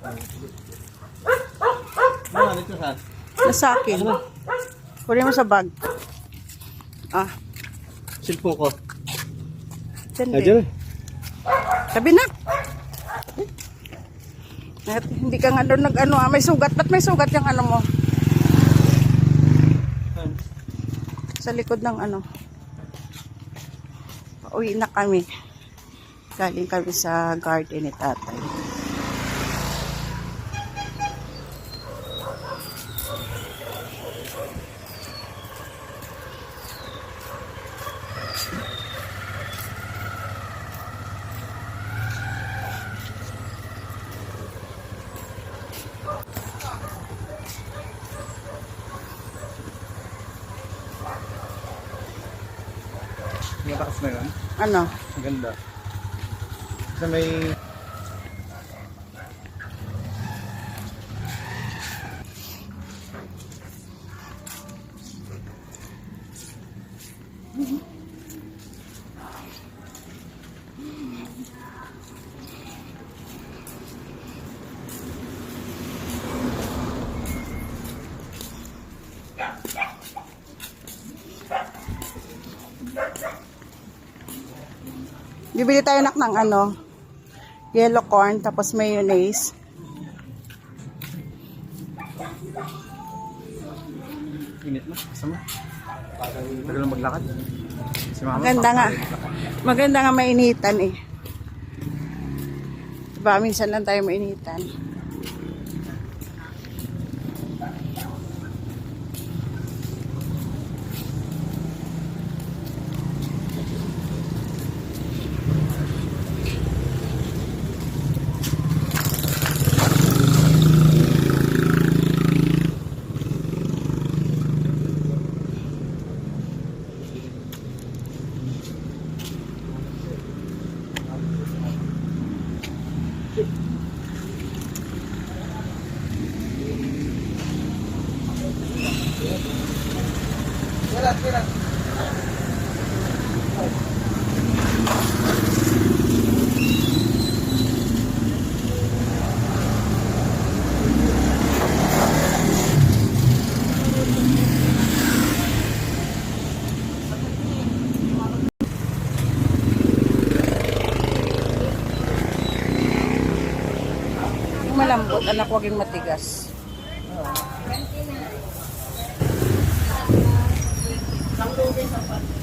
Ah, dito saan? Nasa akin. Kunin mo sa bag. Ah, Silpo ko. dyan Ah, din. Sabi na. At hindi ka nga doon nag-ano ah. May sugat. Ba't may sugat yung ano mo? Sa likod ng ano. Pauwi na kami. Galing kami sa garden ni tatay. May takas na yun. Ano? Ang ganda. Sa may... Bibili tayo nak ng ano, yellow corn, tapos mayonnaise. Init na. Mo? Tagal lang maglakad. Si mama. Maganda nga. Maganda nga mainitan eh. Diba, minsan lang tayo mainitan. Yung malambot, anak, yung matigas. Lang doon sa pati.